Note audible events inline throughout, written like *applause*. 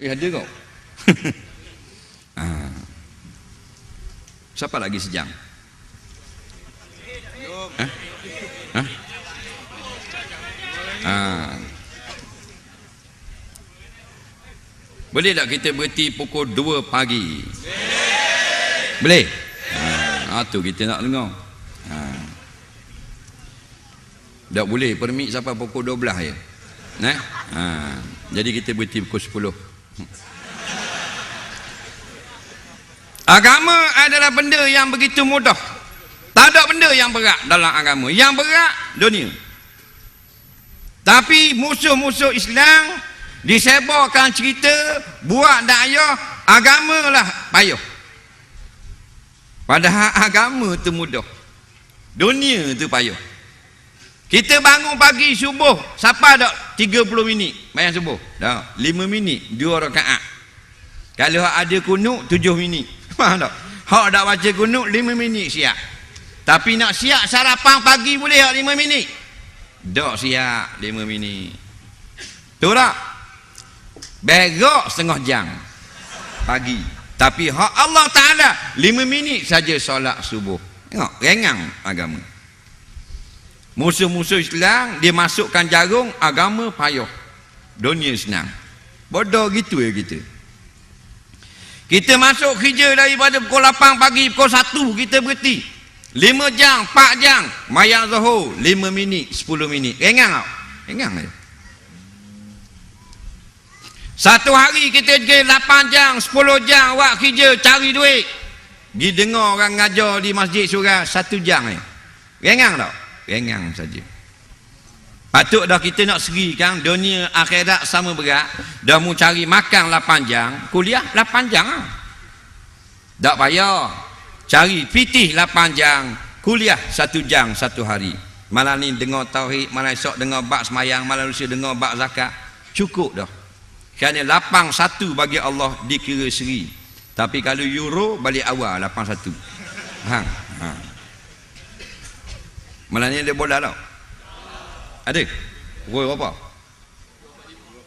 Eh ada kau. ha. *laughs* Siapa lagi sejam? Ha? Ha? Ha. Boleh tak kita berhenti pukul 2 pagi? Boleh. Ha, tu kita nak dengar. Ha. Tak boleh permit sampai pukul 12 je. Nah. Ha. Jadi kita berhenti pukul 10. Agama adalah benda yang begitu mudah. Tak ada benda yang berat dalam agama. Yang berat dunia. Tapi musuh-musuh Islam disebarkan cerita buat dakwah agama lah payah. Padahal agama tu mudah. Dunia tu payah. Kita bangun pagi subuh, siapa ada 30 minit bayang subuh? Dah, 5 minit, 2 rakaat. Kalau ada kunut 7 minit. *laughs* Faham tak? Hak dak baca kunut 5 minit siap. Tapi nak siap sarapan pagi boleh hak 5 minit? Dak siap 5 minit. Tu tak? Berak setengah jam pagi. Tapi hak Allah Ta'ala 5 minit saja solat subuh. Tengok, rengang agama. Musuh-musuh Islam, dia masukkan jarum, agama payah. Dunia senang. Bodoh gitu ya kita. Kita masuk kerja daripada pukul 8 pagi, pukul 1 kita berhenti. 5 jam, 4 jam, mayang zuhur, 5 minit, 10 minit. Rengang tak? Rengang je. Satu hari kita kerja 8 jam, 10 jam buat kerja cari duit. Pergi dengar orang ngajar di masjid surah satu jam ni. Rengang tak? Rengang saja. Patut dah kita nak segi kan dunia akhirat sama berat. Dah mau cari makan 8 jam, kuliah 8 jam lah. Tak payah. Cari fitih 8 jam, kuliah 1 jam satu hari. Malam ni dengar tauhid, malam esok dengar bak semayang, malam lusa dengar bak zakat. Cukup dah. Kerana lapang satu bagi Allah dikira seri. Tapi kalau euro balik awal lapang satu. Ha. ha. Malam ni ada bola tau. Ada? Pukul berapa?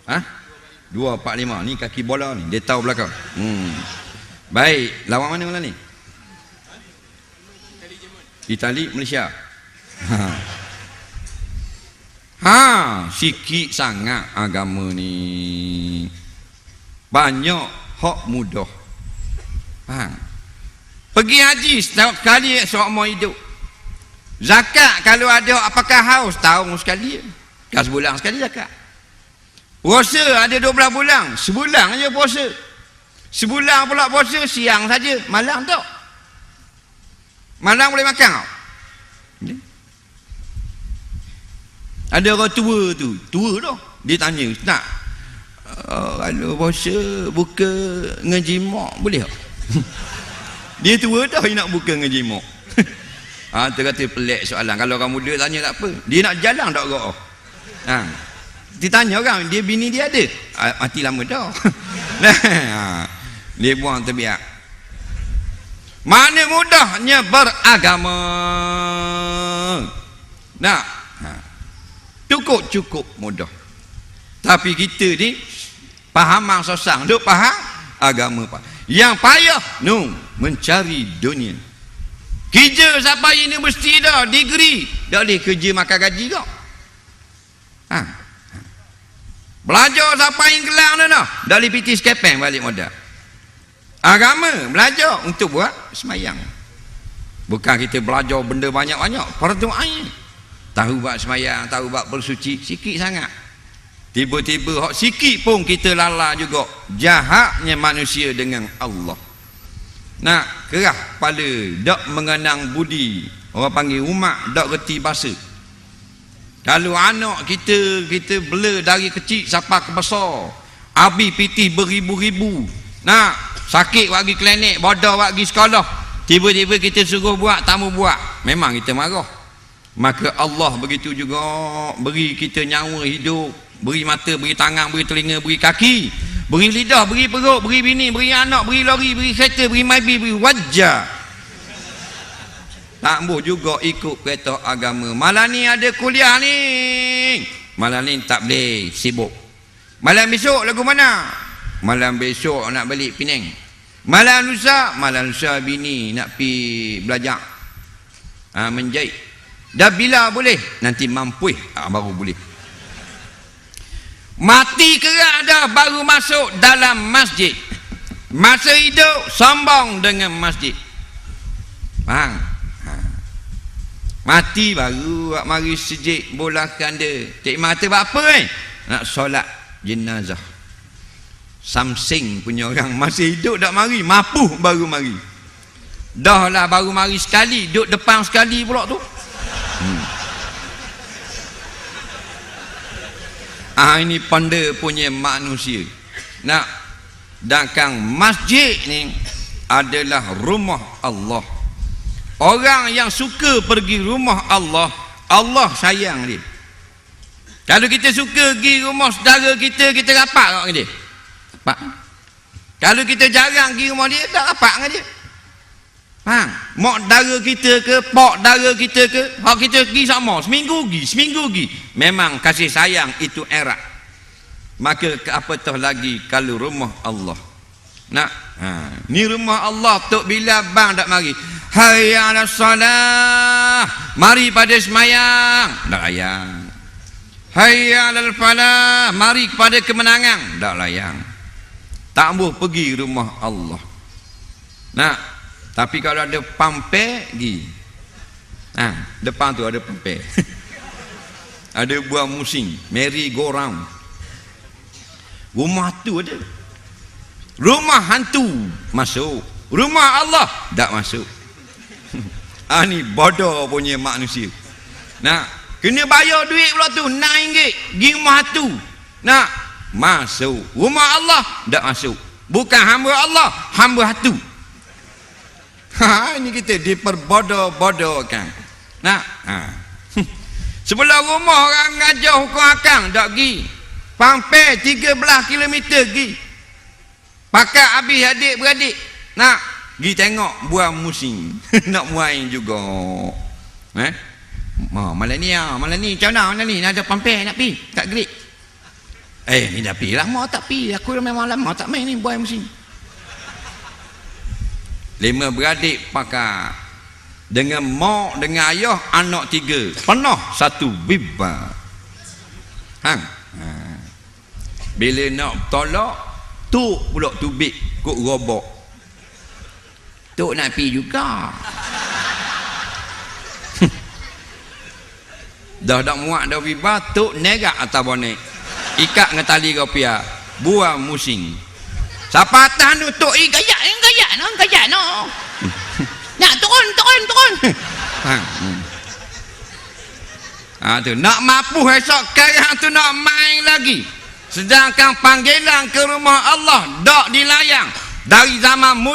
Ha? 245 ni kaki bola ni. Dia tahu belakang. Hmm. Baik, lawan mana malam ni? Itali, Malaysia. Ha. Ha, sikit sangat agama ni. Banyak hak mudah. Ha. Pergi haji setiap kali seumur hidup. Zakat kalau ada apakah haus tahun sekali. Kan sebulan sekali zakat. Puasa ada 12 bulan, sebulan aja puasa. Sebulan pula puasa siang saja, malam tak. Malam boleh makan tak? Ada orang tua tu, tua dah. Dia tanya, nak uh, kalau puasa buka ngejimak boleh tak? *laughs* dia tua dah nak buka ngejimak. Ha, tu kata pelik soalan. Kalau orang muda tanya tak apa. Dia nak jalan tak kau? Ha. Dia tanya orang, dia bini dia ada. Ha, mati lama dah. *laughs* ha. Dia buang terbiak. Mana mudahnya beragama. Nak cukup-cukup mudah tapi kita ni pahaman sosang duk faham agama pak yang payah no mencari dunia kerja sampai universiti dah degree. Dah boleh kerja makan gaji kau. Ha. belajar sampai gelang dah. Dah boleh piti skepeng balik modal. Agama belajar untuk buat semayang. Bukan kita belajar benda banyak-banyak fardu ain tahu buat semayang tahu buat bersuci sikit sangat. Tiba-tiba hak sikit pun kita lala juga. Jahatnya manusia dengan Allah nak kerah kepala tak mengenang budi. Orang panggil umat tak reti bahasa. Kalau anak kita kita bela dari kecil sampai ke besar abi pitih beribu-ribu. Nak sakit bagi klinik bodoh bagi sekolah tiba-tiba kita suruh buat tamu buat. Memang kita marah. Maka Allah begitu juga beri kita nyawa hidup beri mata, beri tangan, beri telinga, beri kaki beri lidah, beri perut, beri bini, beri anak, beri lori, beri kereta, beri maibi, beri wajah tak boleh juga ikut kereta agama. Malam ni ada kuliah ni. Malam ni tak boleh sibuk. Malam besok lagu mana? Malam besok nak balik Penang. Malam lusa malam lusa bini nak pi belajar. Ha, menjahit. Dah bila boleh? Nanti mampu ha, baru boleh mati kerak dah baru masuk dalam masjid. Masa hidup sombong dengan masjid. Faham? Ha. mati baru buat mari sejik bolakan dia. Tak mata buat apa eh? Nak solat jenazah. Samsing punya orang *laughs* masih hidup tak mari mapuh baru mari. Dah lah baru mari sekali duduk depan sekali pula tu. Hmm. Ah ini panda punya manusia nak dan masjid ni adalah rumah Allah orang yang suka pergi rumah Allah Allah sayang dia kalau kita suka pergi rumah saudara kita kita rapat dengan dia Pak. Kalau kita jarang pergi rumah dia, tak rapat dengan dia. Faham? Mak dara kita ke, pak dara kita ke, hak kita pergi sama. Seminggu pergi, seminggu pergi. Memang kasih sayang itu erat. Maka apatah lagi kalau rumah Allah. Nak? Ha. Ni rumah Allah, Tok Bila bang tak mari. Hayya ala salah. Mari pada semayang. Tak layang. Hayya ala falah. Mari kepada kemenangan. Tak layang tak boleh pergi rumah Allah nak tapi kalau ada pampe pergi ha, depan tu ada pampe *laughs* ada buah musim merry go round rumah tu ada. Rumah hantu masuk. Rumah Allah tak masuk. *laughs* Ah ni bodoh punya manusia. Nak kena bayar duit pula tu nak ringgit. Pergi rumah hantu. Nak masuk. Rumah Allah tak masuk. Bukan hamba Allah hamba hatu ha ini kita diperbodoh-bodohkan. Nak? Ha. *laughs* Sebelah rumah orang ngajar hukum akang tak pergi. Sampai 13 km pergi. Pakai habis adik beradik nak? Pergi tengok buah musim. *laughs* Nak main juga. Eh? Oh, malam ni ah, malam ni macam mana malam ni? Nak ada pampir nak pi tak gerik Eh, ni dah pergi lama tak pergi. Aku memang lama tak main ni boy musim. Lima beradik pakai dengan mak dengan ayah anak tiga. Penuh satu biba. Hang. Ha. Bila nak tolak tu pula tubik kok robok. Tok nak pergi juga. *laughs* dah dak muak dah biba tok negak atas bonek ikat dengan tali rupiah buah musing siapa tahan untuk eh gayak eh gayak no gayak nak turun turun turun ha hmm. ha tu. Nak mampu esok kaya tu nak main lagi. Sedangkan panggilan ke rumah Allah dak dilayang. Dari zaman